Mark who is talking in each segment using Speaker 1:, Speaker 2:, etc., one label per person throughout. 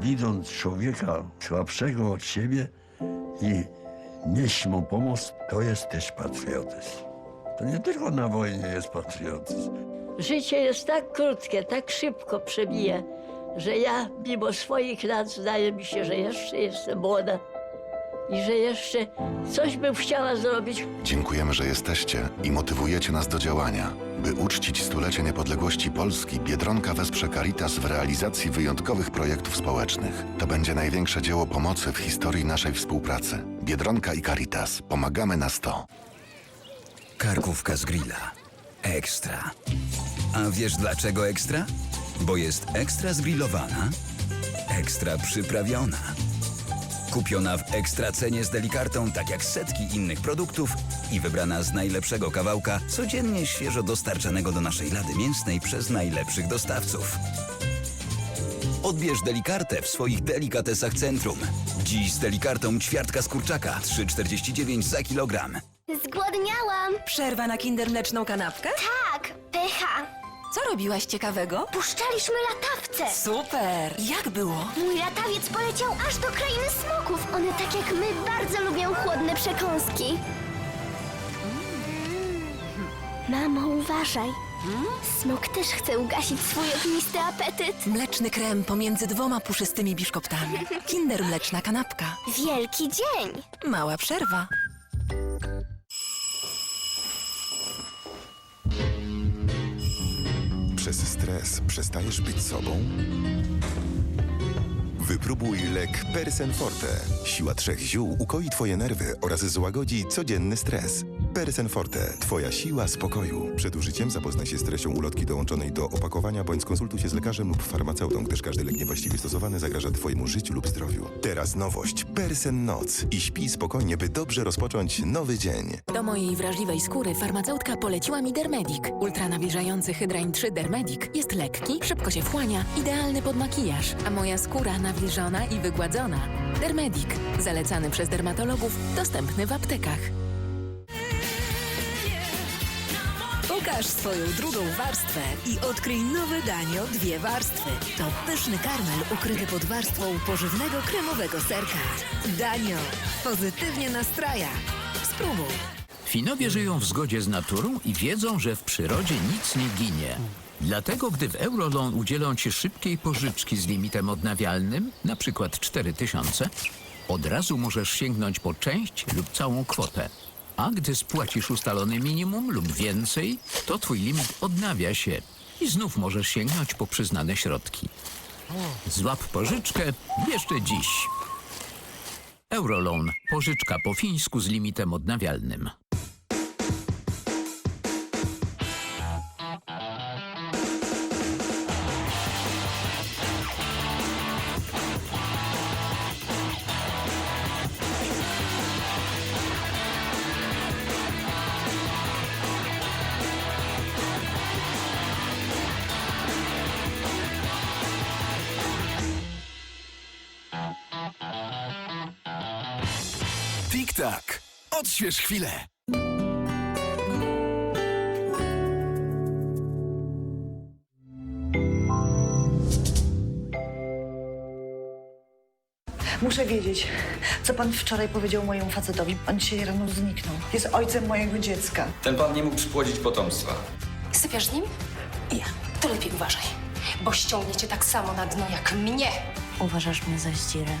Speaker 1: widząc człowieka słabszego od siebie i nieść mu pomoc, to jest też patriotyzm. To nie tylko na wojnie jest patriotyzm.
Speaker 2: Życie jest tak krótkie, tak szybko przemija, że ja mimo swoich lat zdaje mi się, że jeszcze jestem młoda i że jeszcze coś bym chciała zrobić.
Speaker 3: Dziękujemy, że jesteście i motywujecie nas do działania. By uczcić stulecie niepodległości Polski, Biedronka wesprze Caritas w realizacji wyjątkowych projektów społecznych. To będzie największe dzieło pomocy w historii naszej współpracy. Biedronka i Caritas. Pomagamy na 100.
Speaker 4: Karkówka z grilla. Ekstra. A wiesz dlaczego ekstra? Bo jest ekstra zgrillowana, ekstra przyprawiona. Kupiona w ekstra cenie z delikartą, tak jak setki innych produktów i wybrana z najlepszego kawałka, codziennie świeżo dostarczanego do naszej lady mięsnej przez najlepszych dostawców. Odbierz delikartę w swoich delikatesach centrum. Dziś z delikartą ćwiartka z kurczaka 3,49 za kilogram.
Speaker 5: Zgłodniałam!
Speaker 6: Przerwa na kinder mleczną kanapkę?
Speaker 5: Tak!
Speaker 6: Co robiłaś ciekawego?
Speaker 5: Puszczaliśmy latawce!
Speaker 6: Super! Jak było?
Speaker 5: Mój latawiec poleciał aż do krainy smoków. One tak jak my bardzo lubią chłodne przekąski. Mamo, uważaj. Smok też chce ugasić swój ognisty apetyt.
Speaker 6: Mleczny krem pomiędzy dwoma puszystymi biszkoptami. Kinder mleczna kanapka.
Speaker 5: Wielki dzień!
Speaker 6: Mała przerwa.
Speaker 7: Stres przestajesz być sobą? Wypróbuj lek Persen Forte. Siła trzech ziół ukoi twoje nerwy oraz złagodzi codzienny stres. Persen Forte. Twoja siła spokoju. Przed użyciem zapoznaj się z treścią ulotki dołączonej do opakowania bądź skonsultuj się z lekarzem lub farmaceutą, gdyż każdy lek niewłaściwie stosowany zagraża twojemu życiu lub zdrowiu. Teraz nowość. Persen Noc. I śpi spokojnie, by dobrze rozpocząć nowy dzień.
Speaker 8: Do mojej wrażliwej skóry farmaceutka poleciła mi Dermedic. Ultranawilżający Hydrain 3 Dermedic jest lekki, szybko się wchłania, idealny pod makijaż, a moja skóra nawilżona i wygładzona. Dermedic, zalecany przez dermatologów, dostępny w aptekach.
Speaker 9: Pokaż swoją drugą warstwę i odkryj nowe danie o dwie warstwy. To pyszny karmel ukryty pod warstwą pożywnego kremowego serka. Danio pozytywnie nastraja. Spróbuj.
Speaker 10: Finowie żyją w zgodzie z naturą i wiedzą, że w przyrodzie nic nie ginie. Dlatego, gdy w Euroloan udzielą Ci szybkiej pożyczki z limitem odnawialnym, na przykład 4000, od razu możesz sięgnąć po część lub całą kwotę. A gdy spłacisz ustalone minimum lub więcej, to Twój limit odnawia się i znów możesz sięgnąć po przyznane środki. Złap pożyczkę jeszcze dziś. Euroloan. Pożyczka po fińsku z limitem odnawialnym.
Speaker 4: Tik-tak. Odśwież chwilę.
Speaker 11: Muszę wiedzieć, co pan wczoraj powiedział mojemu facetowi. On dzisiaj rano zniknął. Jest ojcem mojego dziecka.
Speaker 12: Ten pan nie mógł przypłodzić potomstwa.
Speaker 8: Sypiasz z nim? Ja. To lepiej uważaj, bo ściągniecie tak samo na dno jak mnie.
Speaker 9: Uważasz mnie za zdzirę?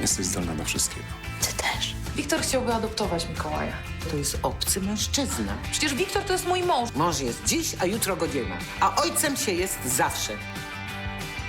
Speaker 12: Jesteś zdolna do wszystkiego.
Speaker 9: Ty też.
Speaker 8: Wiktor chciałby adoptować Mikołaja.
Speaker 13: To jest obcy mężczyzna.
Speaker 8: Przecież Wiktor to jest mój mąż.
Speaker 13: Mąż jest dziś, a jutro go nie ma. A ojcem się jest zawsze.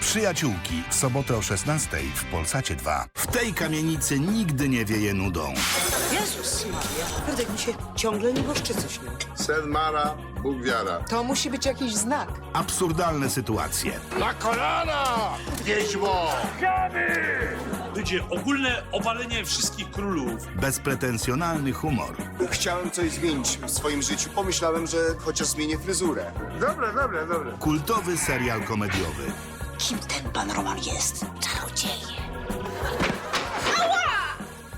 Speaker 14: Przyjaciółki w sobotę o 16 w Polsacie 2. W tej kamienicy nigdy nie wieje nudą.
Speaker 13: Jezus Maria. Fredek mi się ciągle nieboszczycy śnią.
Speaker 7: Sen Mara, Bóg wiara.
Speaker 8: To musi być jakiś znak.
Speaker 14: Absurdalne sytuacje.
Speaker 7: Na kolana! Wiedźmo!
Speaker 15: Będzie ogólne obalenie wszystkich królów.
Speaker 14: Bezpretensjonalny humor.
Speaker 7: Chciałem coś zmienić w swoim życiu. Pomyślałem, że chociaż zmienię fryzurę. Dobra, dobra, dobra.
Speaker 14: Kultowy serial komediowy.
Speaker 13: Kim ten pan Roman jest? Czarodzieje.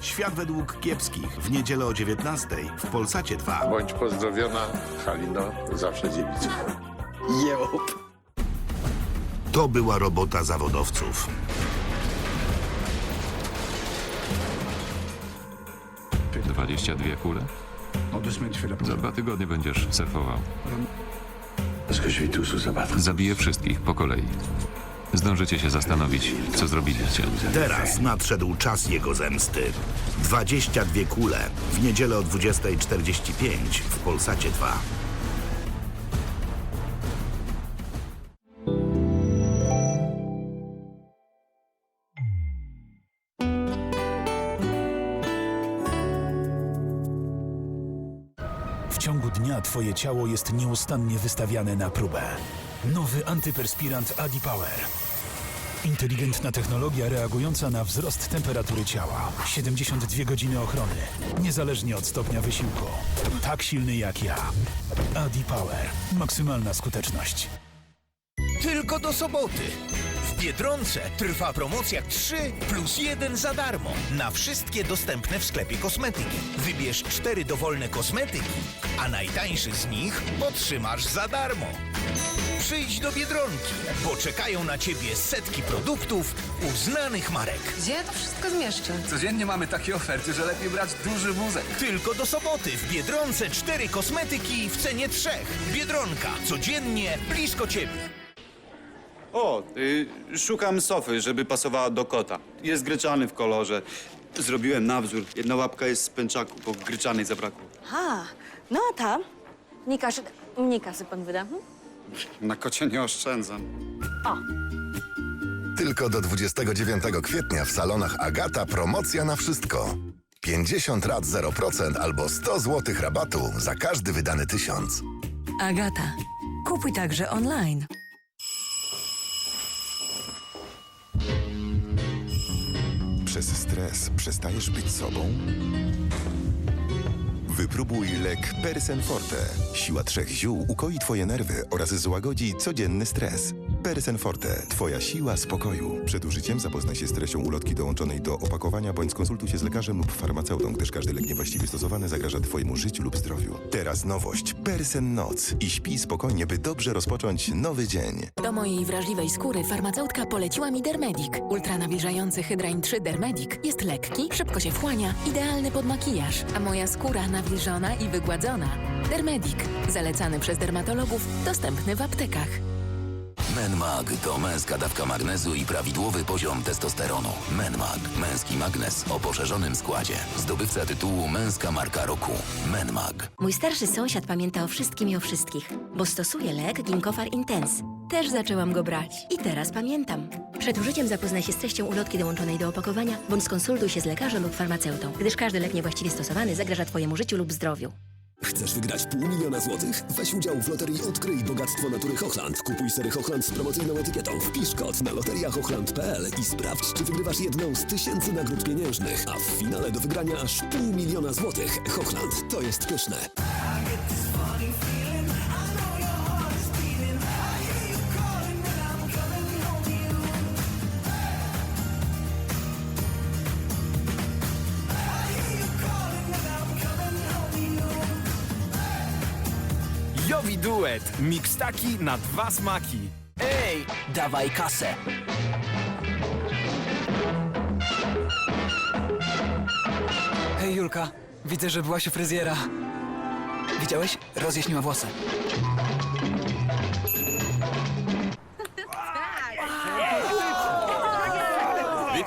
Speaker 14: Świat według kiepskich w niedzielę o 19 w Polsacie 2.
Speaker 7: Bądź pozdrowiona, Halino, zawsze dziewica.
Speaker 14: To była robota zawodowców.
Speaker 16: 22 kule? Za dwa tygodnie będziesz surfował. Zabiję wszystkich po kolei. Zdążycie się zastanowić, co zrobiliście.
Speaker 14: Teraz nadszedł czas jego zemsty. 22 kule. W niedzielę o 20.45 w Polsacie 2.
Speaker 17: ciągu dnia twoje ciało jest nieustannie wystawiane na próbę. Nowy antyperspirant Adipower. Inteligentna technologia reagująca na wzrost temperatury ciała. 72 godziny ochrony, niezależnie od stopnia wysiłku. Tak silny jak ja. Adipower. Maksymalna skuteczność.
Speaker 18: Tylko do soboty. W Biedronce trwa promocja 3 plus 1 za darmo na wszystkie dostępne w sklepie kosmetyki. Wybierz 4 dowolne kosmetyki, a najtańszy z nich otrzymasz za darmo. Przyjdź do Biedronki, bo czekają na Ciebie setki produktów uznanych marek.
Speaker 19: Gdzie ja to wszystko zmieszczę?
Speaker 12: Codziennie mamy takie oferty, że lepiej brać duży wózek.
Speaker 18: Tylko do soboty w Biedronce 4 kosmetyki w cenie 3. Biedronka, codziennie blisko Ciebie.
Speaker 12: O, y, szukam sofy, żeby pasowała do kota. Jest gryczany w kolorze. Zrobiłem na wzór. Jedna łapka jest z pęczaku, bo gryczanej zabrakło.
Speaker 19: Ha, no a tam? Nie kasy, nie kasy pan wyda. Hm?
Speaker 12: Na kocie nie oszczędzam.
Speaker 3: Tylko do 29 kwietnia w salonach Agata promocja na wszystko. 50 rat 0% albo 100 zł rabatu za każdy wydany tysiąc.
Speaker 6: Agata. Kupuj także online.
Speaker 7: Przez stres przestajesz być sobą? Wypróbuj lek Persen Forte. Siła trzech ziół ukoi twoje nerwy oraz złagodzi codzienny stres. Persen Forte. Twoja siła spokoju. Przed użyciem zapoznaj się z treścią ulotki dołączonej do opakowania bądź skonsultuj się z lekarzem lub farmaceutą, gdyż każdy lek niewłaściwie stosowany zagraża twojemu życiu lub zdrowiu. Teraz nowość. Persen Noc. I śpi spokojnie, by dobrze rozpocząć nowy dzień.
Speaker 8: Do mojej wrażliwej skóry farmaceutka poleciła mi Dermedic. Ultranawilżający Hydrain 3 Dermedic jest lekki, szybko się wchłania, idealny pod makijaż, a moja skóra nawilżona i wygładzona. Dermedic. Zalecany przez dermatologów, dostępny w aptekach.
Speaker 4: Menmag to męska dawka magnezu i prawidłowy poziom testosteronu. Menmag. Męski magnes o poszerzonym składzie. Zdobywca tytułu Męska Marka Roku. Menmag.
Speaker 20: Mój starszy sąsiad pamięta o wszystkim i o wszystkich, bo stosuje lek Ginkofar Intense. Też zaczęłam go brać i teraz pamiętam. Przed użyciem zapoznaj się z treścią ulotki dołączonej do opakowania, bądź skonsultuj się z lekarzem lub farmaceutą, gdyż każdy lek niewłaściwie stosowany zagraża Twojemu życiu lub zdrowiu.
Speaker 21: Chcesz wygrać pół miliona złotych? Weź udział w loterii Odkryj Bogactwo Natury Hochland. Kupuj sery Hochland z promocyjną etykietą. Wpisz kod na loteriahochland.pl i sprawdź, czy wygrywasz jedną z tysięcy nagród pieniężnych. A w finale do wygrania aż pół miliona złotych. Hochland, to jest pyszne.
Speaker 18: Duet. Mikstaki na dwa smaki. Ej, dawaj kasę.
Speaker 22: Hej Julka, widzę, że byłaś u fryzjera. Widziałeś? Rozjaśniła włosy.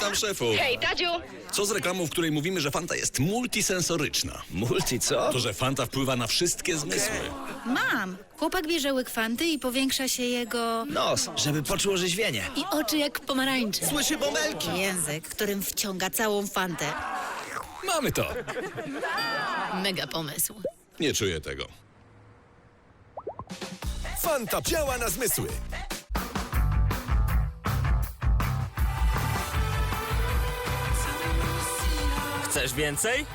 Speaker 23: Witam szefu.
Speaker 24: Hej, Tadziu!
Speaker 23: Co z reklamą, w której mówimy, że Fanta jest multisensoryczna? Multi co? To, że Fanta wpływa na wszystkie zmysły.
Speaker 24: Mam! Chłopak bierze łyk fanty i powiększa się jego...
Speaker 22: Nos, żeby poczuł orzeźwienie.
Speaker 24: I oczy jak pomarańcze.
Speaker 22: Słyszy bąbelki.
Speaker 24: Język, którym wciąga całą fantę.
Speaker 23: Mamy to.
Speaker 24: Mega pomysł.
Speaker 23: Nie czuję tego.
Speaker 7: Fanta działa na zmysły.
Speaker 25: Chcesz więcej?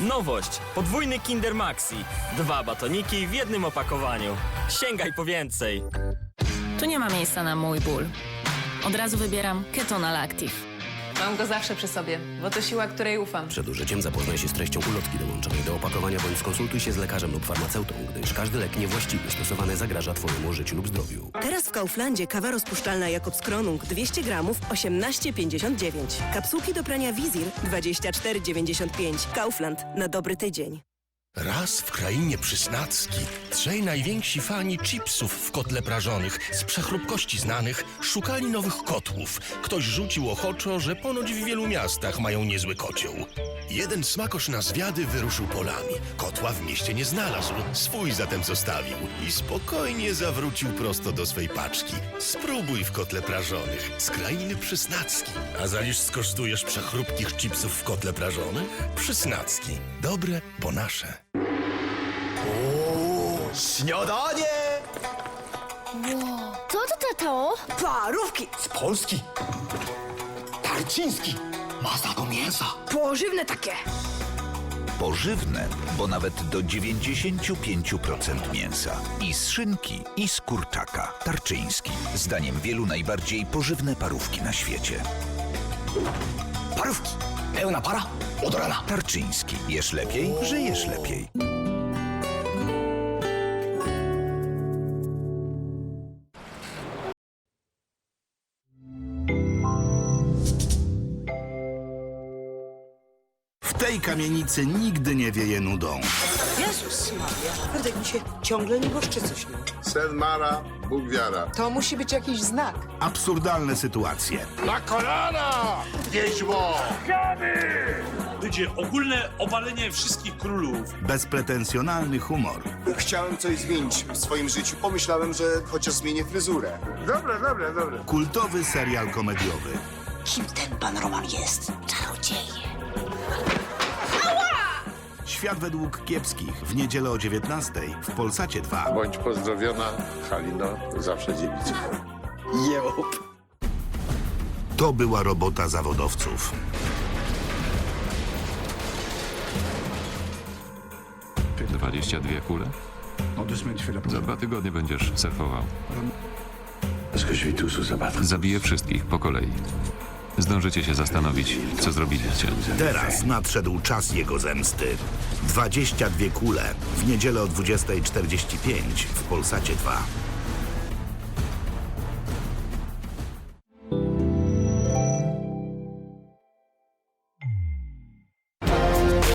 Speaker 25: Nowość. Podwójny Kinder Maxi. Dwa batoniki w jednym opakowaniu. Sięgaj po więcej.
Speaker 26: Tu nie ma miejsca na mój ból. Od razu wybieram Ketonal Active.
Speaker 27: Mam go zawsze przy sobie, bo to siła, której ufam.
Speaker 28: Przed użyciem zapoznaj się z treścią ulotki dołączonej do opakowania bądź skonsultuj się z lekarzem lub farmaceutą, gdyż każdy lek niewłaściwie stosowany zagraża Twojemu życiu lub zdrowiu.
Speaker 29: Teraz w Kauflandzie kawa rozpuszczalna Jakobs Kronung 200 gramów 18,59. Kapsułki do prania Wizir 24,95. Kaufland na dobry tydzień.
Speaker 30: Raz w krainie przysnacki trzej najwięksi fani chipsów w kotle prażonych z przechrupkości znanych szukali nowych kotłów. Ktoś rzucił ochoczo, że ponoć w wielu miastach mają niezły kocioł. Jeden smakosz na zwiady wyruszył polami. Kotła w mieście nie znalazł, swój zatem zostawił i spokojnie zawrócił prosto do swej paczki. Spróbuj w kotle prażonych z krainy przysnacki. A zaliż skosztujesz przechrupkich chipsów w kotle prażonych? Przysnacki. Dobre, bo nasze.
Speaker 18: Śniadanie!
Speaker 31: Co to, tato?
Speaker 18: Parówki! Z Polski! Tarciński! Masa do mięsa!
Speaker 31: Pożywne takie.
Speaker 26: Pożywne, bo nawet do 95% mięsa. I z szynki, i z kurczaka. Tarczyński. Zdaniem wielu najbardziej pożywne parówki na świecie.
Speaker 18: Parówki! Pełna para od rana.
Speaker 26: Tarczyński. Jesz lepiej, żyjesz lepiej.
Speaker 14: Kamienicy nigdy nie wieje nudą.
Speaker 13: Jezus Maria. Fredek mi się ciągle nie boszczy coś nie.
Speaker 32: Sen Mara, Bóg wiara.
Speaker 13: To musi być jakiś znak.
Speaker 14: Absurdalne sytuacje.
Speaker 32: Na kolana! Wiedźmo!
Speaker 15: Będzie ogólne obalenie wszystkich królów.
Speaker 14: Bezpretensjonalny humor.
Speaker 33: Chciałem coś zmienić w swoim życiu. Pomyślałem, że chociaż zmienię fryzurę.
Speaker 32: Dobra, dobra, dobra.
Speaker 14: Kultowy serial komediowy.
Speaker 13: Kim ten pan Roman jest? Czarodzieje.
Speaker 14: Świat według kiepskich. W niedzielę o 19 w Polsacie 2.
Speaker 32: Bądź pozdrowiona, Halino, zawsze dziewica.
Speaker 14: To była robota zawodowców.
Speaker 16: Dwadzieścia dwie kule? Za dwa tygodnie będziesz surfował. Zabiję wszystkich po kolei. Zdążycie się zastanowić, co zrobiliście.
Speaker 14: Teraz nadszedł czas jego zemsty. 22 kule. W niedzielę o 20.45 w Polsacie 2.